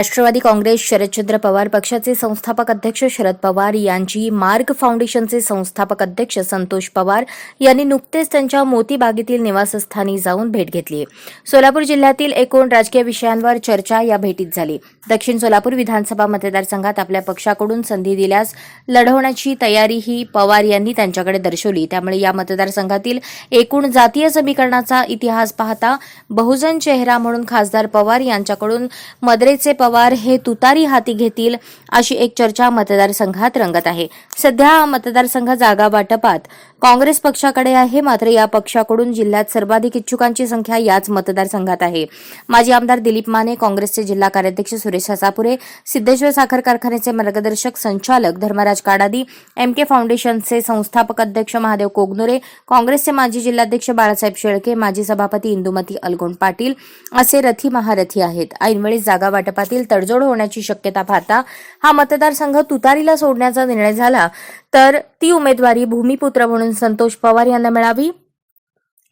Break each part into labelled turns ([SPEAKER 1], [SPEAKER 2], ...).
[SPEAKER 1] राष्ट्रवादी काँग्रेस शरदचंद्र पवार पक्षाचे संस्थापक अध्यक्ष शरद पवार यांची मार्ग फाउंडेशनचे संस्थापक अध्यक्ष संतोष पवार यांनी नुकतेच त्यांच्या मोतीबागेतील निवासस्थानी जाऊन भेट घेतली. सोलापूर जिल्ह्यातील एकूण राजकीय विषयांवर चर्चा या भेटीत झाली. दक्षिण सोलापूर विधानसभा मतदारसंघात आपल्या पक्षाकडून संधी दिल्यास लढवण्याची तयारीही पवार यांनी त्यांच्याकडे दर्शवली. त्यामुळे या मतदारसंघातील एकूण जातीय समीकरणाचा इतिहास पाहता बहुजन चेहरा म्हणून खासदार पवार यांच्याकडून मद्रेचे पवार हे तुतारी हाती घेतील अशी एक चर्चा मतदारसंघात रंगत आहे. सध्या मतदारसंघ जागा वाटपात. काँग्रेस पक्षाकडे आहे मात्र या पक्षाकडून जिल्ह्यात सर्वाधिक इच्छुकांची संख्या याच मतदारसंघात आहे. माजी आमदार दिलीप माने काँग्रेसचे जिल्हा कार्याध्यक्ष सुरेश हसापुरे सिद्धेश्वर साखर कारखान्याचे मार्गदर्शक संचालक धर्मराज काडादी एम के फाउंडेशनचे संस्थापक अध्यक्ष महादेव कोगनुरे काँग्रेसचे माजी जिल्हाध्यक्ष बाळासाहेब शेळके माजी सभापती इंदुमती अलगोंड पाटील असे रथी महारथी आहेत. ऐनवेळी जागा वाटपातील तडजोड होण्याची शक्यता पाहता हा मतदारसंघ तुतारीला सोडण्याचा निर्णय झाला तर ती उमेदवारी भूमिपुत्र म्हणून संतोष पवार यांना मिळावी.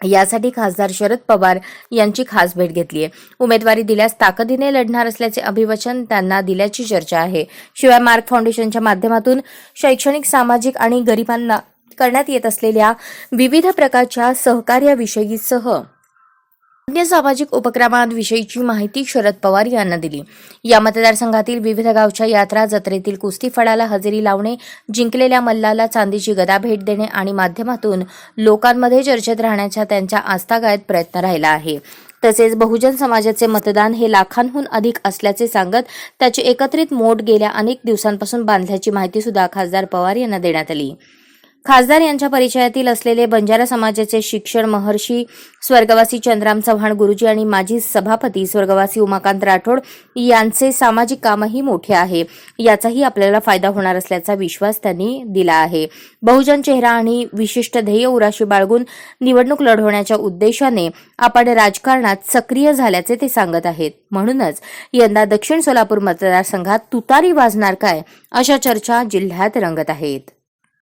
[SPEAKER 1] यासाठी खासदार शरद पवार यांची खास भेट घेतली आहे उमेदवारी दिल्यास ताकदीने लढणार असल्याचे अभिवचन त्यांना दिल्याची चर्चा आहे. शिवाय मार्क फाउंडेशनच्या माध्यमातून शैक्षणिक सामाजिक आणि गरिबांना करण्यात येत असलेल्या विविध प्रकारच्या सहकार्याविषयीसह अन्य सामाजिक उपक्रमांविषयीची माहिती शरद पवार यांना दिली. या मतदारसंघातील विविध गावच्या यात्रा जत्रेतील कुस्ती फळाला हजेरी लावणे जिंकलेल्या मल्लाला चांदीची गदा भेट देणे आणि माध्यमातून लोकांमध्ये चर्चेत राहण्याचा त्यांच्या आस्थागायत प्रयत्न राहिला आहे. तसेच बहुजन समाजाचे मतदान हे लाखांहून अधिक असल्याचे सांगत त्याची एकत्रित मोड गेल्या अनेक दिवसांपासून बांधल्याची माहिती सुद्धा खासदार पवार यांना देण्यात आली. खासदार यांच्या परिचयातील असलेले बंजारा समाजाचे शिक्षण महर्षी स्वर्गवासी चंद्राम चव्हाण गुरुजी आणि माजी सभापती स्वर्गवासी उमाकांत राठोड यांचे सामाजिक कामही मोठे आहे. याचाही आपल्याला फायदा होणार असल्याचा विश्वास त्यांनी दिला आहे. बहुजन चेहरा आणि विशिष्ट ध्येय उराशी बाळगून निवडणूक लढवण्याच्या उद्देशाने आपण राजकारणात सक्रिय झाल्याचे ते सांगत आहेत. म्हणूनच यंदा दक्षिण सोलापूर मतदारसंघात तुतारी वाजणार काय अशा चर्चा जिल्ह्यात रंगत आहेत.